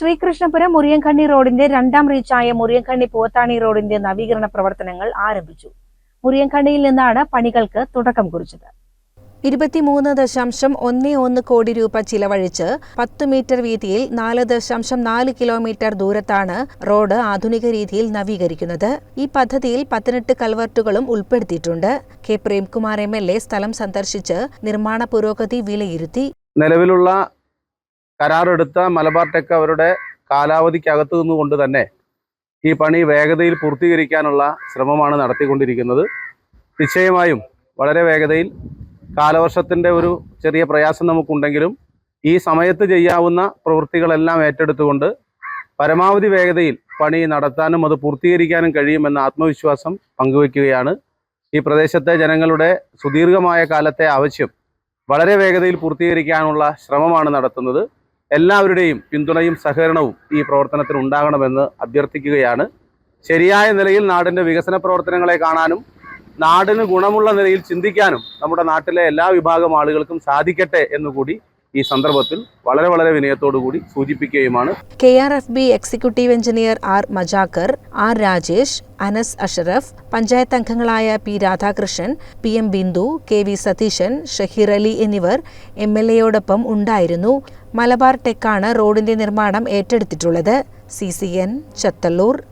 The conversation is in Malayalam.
ശ്രീകൃഷ്ണപുരം മുറിയൻകണ്ണി റോഡിന്റെ രണ്ടാം റീച്ചായ മുറിയൻകണ്ണി പൂവത്താണി റോഡിന്റെ നവീകരണ പ്രവർത്തനങ്ങൾ ആരംഭിച്ചു. മുറിയൻകണ്ണിയിൽ നിന്നാണ് പണികൾക്ക് തുടക്കം കുറിച്ചത്. ഇരുപത്തിമൂന്ന് ദശാംശം ഒന്ന് ഒന്ന് കോടി രൂപ ചിലവഴിച്ച് പത്ത് മീറ്റർ വീതിയിൽ നാല് ദശാംശം നാല് കിലോമീറ്റർ ദൂരത്താണ് റോഡ് ആധുനിക രീതിയിൽ നവീകരിക്കുന്നത്. ഈ പദ്ധതിയിൽ പതിനെട്ട് കൽവർട്ടുകളും ഉൾപ്പെടുത്തിയിട്ടുണ്ട്. K Premkumar M L A സ്ഥലം സന്ദർശിച്ച് നിർമ്മാണ പുരോഗതി വിലയിരുത്തി. നിലവിലുള്ള കരാറെടുത്ത മലബാർ ടെക് അവരുടെ കാലാവധിക്കകത്തു നിന്നുകൊണ്ട് തന്നെ ഈ പണി വേഗതയിൽ പൂർത്തീകരിക്കാനുള്ള ശ്രമമാണ് നടത്തിക്കൊണ്ടിരിക്കുന്നത്. നിശ്ചയമായും വളരെ വേഗതയിൽ കാലവർഷത്തിന്റെ ഒരു ചെറിയ പ്രയാസം നമുക്കുണ്ടെങ്കിലും ഈ സമയത്ത് ചെയ്യാവുന്ന പ്രവൃത്തികളെല്ലാം ഏറ്റെടുത്തുകൊണ്ട് പരമാവധി വേഗതയിൽ പണി നടത്താനും അത് പൂർത്തീകരിക്കാനും കഴിയുമെന്ന ആത്മവിശ്വാസം പങ്കുവയ്ക്കുകയാണ്. ഈ പ്രദേശത്തെ ജനങ്ങളുടെ സുദീർഘമായ കാലത്തെ ആവശ്യം വളരെ വേഗതയിൽ പൂർത്തീകരിക്കാനുള്ള ശ്രമമാണ് നടത്തുന്നത്. എല്ലാവരുടെയും പിന്തുണയും സഹകരണവും ഈ പ്രവർത്തനത്തിന് ഉണ്ടാകണമെന്ന് അഭ്യർത്ഥിക്കുകയാണ്. ശരിയായ നിലയിൽ നാടിന്റെ വികസന പ്രവർത്തനങ്ങളെ കാണാനും നാടിന് ഗുണമുള്ള നിലയിൽ ചിന്തിക്കാനും നമ്മുടെ നാട്ടിലെ എല്ലാ വിഭാഗം ആളുകൾക്കും സാധിക്കട്ടെ എന്നുകൂടി ഈ സന്ദർഭത്തിൽ വളരെ വളരെ വിനയത്തോടുകൂടി സൂചിപ്പിക്കുകയുമാണ്. K R F B executive engineer R മജാക്കർ R Rajesh Anas Ashraf panchayat അംഗങ്ങളായ P Radhakrishnan P M Bindu K V Satheesan Shaheer Ali എന്നിവർ എം എൽ എയോടൊപ്പം ഉണ്ടായിരുന്നു. മലബാർ ടെക്കാണ് റോഡിന്റെ നിർമ്മാണം ഏറ്റെടുത്തിട്ടുള്ളത്. C C N Chathallur.